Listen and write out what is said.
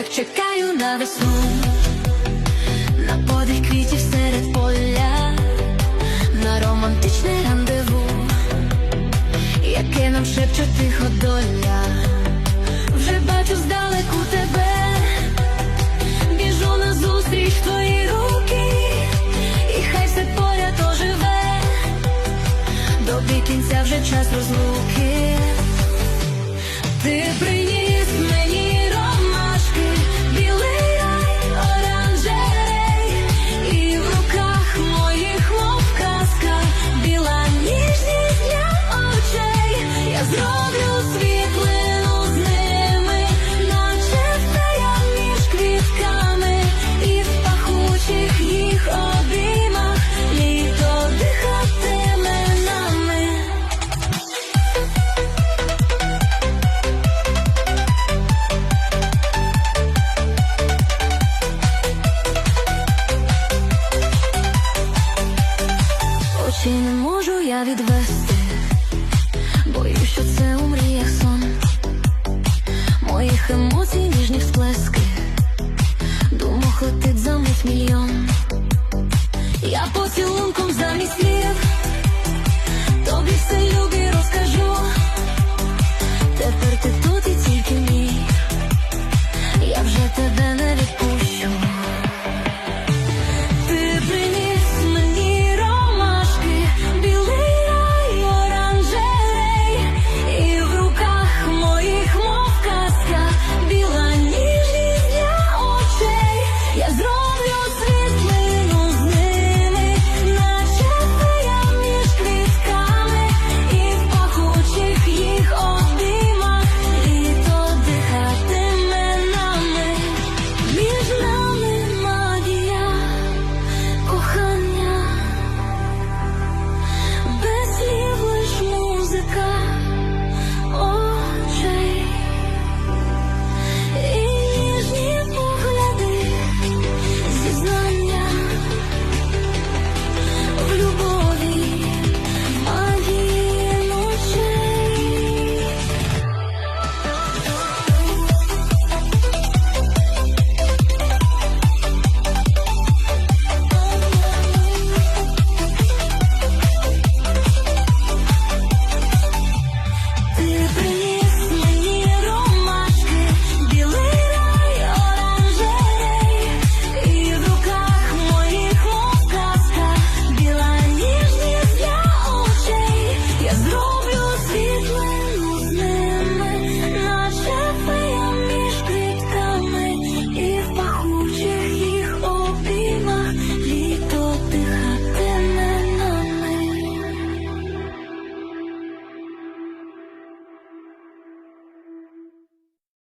так чекаю на весну, на подих квітів серед поля, на романтичне рандеву, яке нам шепче тихо доля. Вже бачу здалеку тебе, біжу на зустріч в твої руки, і хай все поряд оживе, добі кінця вже час розлуки. Ти що це у мріях сон моїх емоцій, ніжні всплески, думок летить за мить мільйон. Я поцілунком замість слів